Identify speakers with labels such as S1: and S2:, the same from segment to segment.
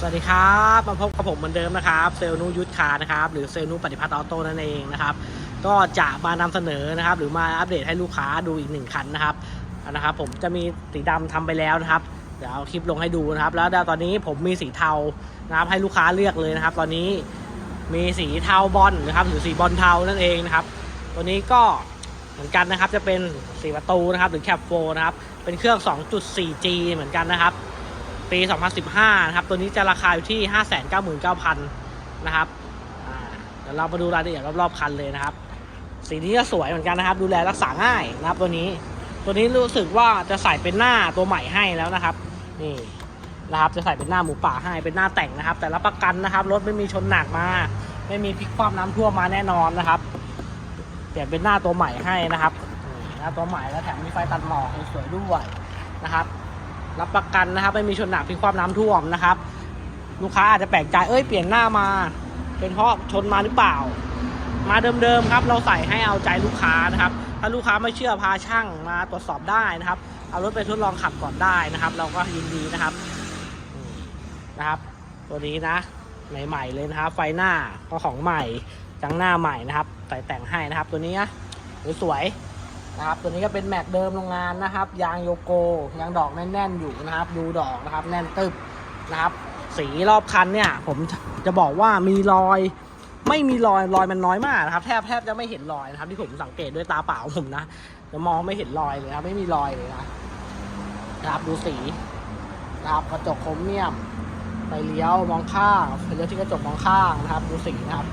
S1: สวัสดีครับ มาพบกับผมเหมือนเดิมนะครับเซลนุยุทธคานะครับหรือเซลนุปฏิพัฒน์ออโต้นั่นเองนะครับ ก็จะมานำเสนอนะครับ หรือมาอัปเดตให้ลูกค้าดูอีกหนึ่งคันนะครับนะครับ ผมจะมีสีดำทำไปแล้วนะครับ เดี๋ยวเอาคลิปลงให้ดูนะครับ แล้วตอนนี้ผมมีสีเทานะครับให้ลูกค้าเลือกเลยนะครับ ตอนนี้มีสีเทาบอลนะครับหรือสีบอลเทานั่นเองนะครับ ตัวนี้ก็เหมือนกันนะครับจะเป็นสีประตูนะครับ หรือแคปโฟนะครับเป็นเครื่อง 2.4G เหมือนกันนะครับ ปี 2015 นะครับ ตัวนี้จะราคาอยู่ที่ 599,000 นะครับเดี๋ยวเรามาดูรายละเอียดรอบๆคันเลยนะครับ สีนี้ก็สวยเหมือนกันนะครับ ดูแลรักษาง่ายนะครับตัวนี้ ตัวนี้รู้สึกว่าจะใส่เป็นหน้าตัวใหม่ให้แล้วนะครับ นี่นะครับ จะใส่เป็นหน้าหมูป่าให้ เป็นหน้าแต่งนะครับ แต่รับประกันนะครับ รถไม่มีชนหนักมา ไม่มีพลิกคว่ำน้ำท่วมมาแน่นอนนะครับ เปลี่ยนเป็นหน้าตัวใหม่ให้นะครับ หน้าตัวใหม่แล้วแถมมีไฟตัดหมอกสวยด้วยนะครับ รับประกันนะครับ ไม่มีชนหนักพลิกความน้ำท่วมนะครับ ลูกค้าอาจจะแปลกใจเอ้ยเปลี่ยนหน้ามา เป็นเพราะชนมาหรือเปล่า มาเดิมๆครับ เราใส่ให้เอาใจลูกค้านะครับ ถ้าลูกค้าไม่เชื่อพาช่างมาตรวจสอบได้นะครับ เอารถไปทดลองขับก่อนได้นะครับ เราก็ยินดีนะครับนะครับ ตัวนี้นะใหม่ๆเลยนะครับ ไฟหน้าก็ของใหม่จังหน้าใหม่นะครับใส่แต่งให้นะครับ ตัวนี้นะสวยๆ นะครับตัวนี้ก็เป็นแม็กเดิมโรงงานนะครับ ยางโยโกยางดอกแน่นๆอยู่นะครับ ดูดอกนะครับ แน่นตึบนะครับ สีรอบคันเนี่ย ผมจะบอกว่ามีรอย ไม่มีรอยรอยมันน้อยมากนะครับ แทบแทบจะไม่เห็นรอยนะครับ ที่ผมสังเกตด้วยตาเปล่าผมนะจะมองไม่เห็นรอยเลยนะครับไม่มีรอยเลยนะนะครับดูสีนะครับกระจกโครเมียมไฟเลี้ยวมองข้างไฟเลี้ยวที่กระจกมองข้างนะครับ ดูสีนะครับ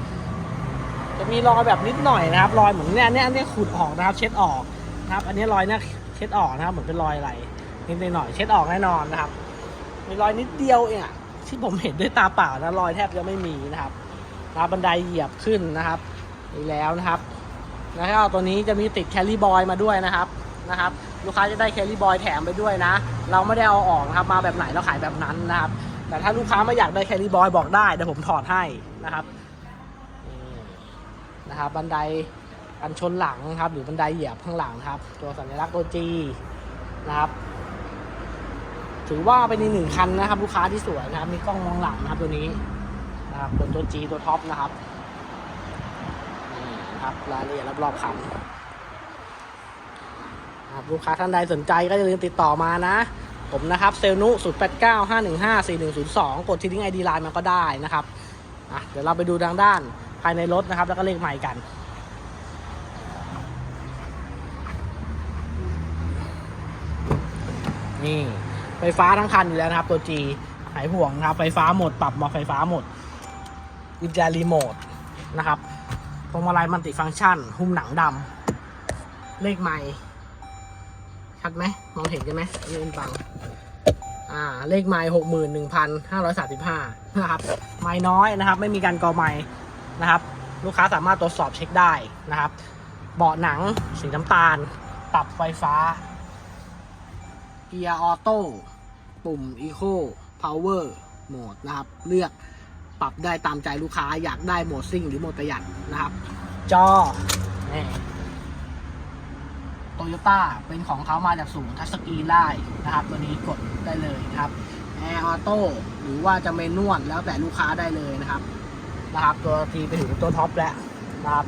S1: จะมีรอยแบบนิดหน่อยนะครับ รอยเหมือนเนี่ยเนี่ยเนี่ยขูดออกนะครับ เช็ดออก ครับ อันนี้รอยเนี่ยเช็ดออกนะครับ เหมือนเป็นรอยอะไรนิดหน่อยเช็ดออกแน่นอนนะครับ มีรอยนิดเดียวเองอะที่ผมเห็นด้วยตาเปล่านะรอยแทบจะไม่มีนะครับนะครับบันไดเหยียบขึ้นนะครับนี่แล้วนะครับ แล้วก็ตัวนี้จะมีติดแคลรี่บอยมาด้วยนะครับนะครับ ลูกค้าจะได้แคลรี่บอยแถมไปด้วยนะ เราไม่ได้เอาออกนะครับมาแบบไหนเราขายแบบนั้นนะครับ แต่ถ้าลูกค้าไม่อยากได้แคลรี่บอยบอกได้เดี๋ยวผมถอดให้นะครับนะครับบันได กันชนหลังครับ หรือบันไดเหยียบข้างหลังครับ ตัวสัญลักษณ์ตัว G นะครับ ถือว่าเป็นอีกหนึ่งคันนะครับ ลูกค้าที่สวยนะครับ มีกล้องมองหลังนะครับตัวนี้นะครับเป็นตัว G ตัวท็อปนะครับนี่นะครับรายละเอียดรอบๆคันนะครับลูกค้าท่านใดสนใจก็อย่าลืมติดต่อมานะ ผมนะครับเซลนุ0 8 9 5 1 5 4 1 0 2 กดที่ลิงก์ไอดีไลน์มันก็ได้นะครับอะเดี๋ยวเราไปดูทางด้านภายในรถนะครับ แล้วก็เลขใหม่กัน นี่ ไฟฟ้าทั้งคันอยู่แล้วนะครับ ตัว G หายห่วงนะครับ ไฟฟ้าหมด ปรับมาไฟฟ้าหมดกุญแจรีโมทนะครับพวงมาลัยมัลติฟังก์ชัน หุ้มหนังดำเลขใหม่ชัดไหมมองเห็นใช่ไหมยืนฟังอ่าเลขไม้หกหมื่นหนึ่งพันห้าร้อยสามสิบห้านะครับ ไม้น้อยนะครับ ไม่มีการกอไม้นะครับ ลูกค้าสามารถตรวจสอบเช็คได้นะครับ เบาะหนังสีน้ำตาล ปรับไฟฟ้า เกียร์ออโต้ปุ่ม Eco Power โหมดนะครับ เลือกปรับได้ตามใจลูกค้าอยากได้โหมดซิ่งหรือโหมดประหยัดนะครับ จอนี่โตโยต้าเป็นของเขามาจากศูนย์ทัชสกรีนได้นะครับ ตัวนี้กดได้เลยนะครับแอร์ออโต้หรือว่าจะเมนวลแล้วแต่ลูกค้าได้เลยนะครับนะครับ ตัวทีไปถึงตัวท็อปแล้วนะครับ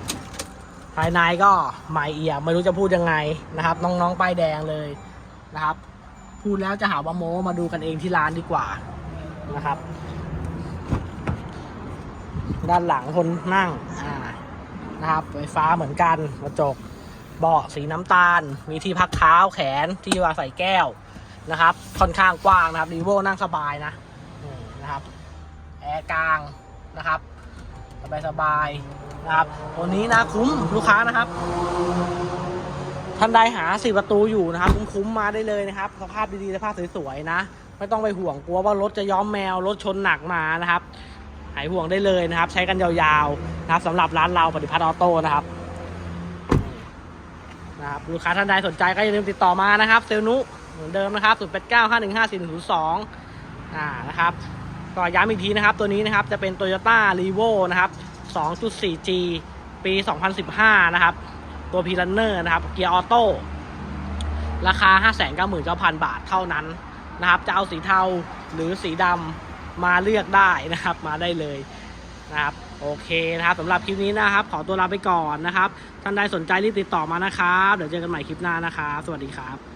S1: ภายในก็ใหม่เอียไม่รู้จะพูดยังไงนะครับ น้องๆป้ายแดงเลยนะครับ พูดแล้วจะหาว่าโม้มาดูกันเองที่ร้านดีกว่านะครับ ด้านหลังคนนั่งอ่านะครับไฟฟ้าเหมือนกันกระจกเบาะสีน้ำตาล มีที่พักเท้าแขนที่วางใส่แก้วนะครับ ค่อนข้างกว้างนะครับรีโวนั่งสบายนะนะครับแอร์กลางนะครับ สบายสบายๆนะครับตัวนี้นะคุ้มลูกค้านะครับ ท่านใดหาสี่ประตูอยู่นะครับคุ้มๆมาได้เลยนะครับ สภาพดีๆสภาพสวยๆนะ ไม่ต้องไปห่วงกลัวว่ารถจะย้อมแมวรถชนหนักมานะครับ หายห่วงได้เลยนะครับ ใช้กันยาวๆนะครับสำหรับร้านเราปฏิพัฒน์ออโต้นะครับนะครับลูกค้าท่านใดสนใจก็อย่าลืมติดต่อมานะครับ เซลนุเหมือนเดิมนะครับ0 8 9 5 1 5 4 0 2อ่านะครับก็ย้ำอีกทีนะครับ ตัวนี้นะครับจะเป็น Toyota r e v o นะครับ 2.4G ปี 2015 นะครับ ตัว p ีรันเนอร์นะครับ เกียร์ออโต้ราคา 599,000 บาทเท่านั้นนะครับ จะเอาสีเทาหรือสีดำมาเลือกได้นะครับ มาได้เลยนะครับ โอเคนะครับสำหรับคลิปนี้นะครับ ขอตัวลาไปก่อนนะครับ ท่านใดสนใจรีบติดต่อมานะครับ เดี๋ยวเจอกันใหม่คลิปหน้านะครับ สวัสดีครับ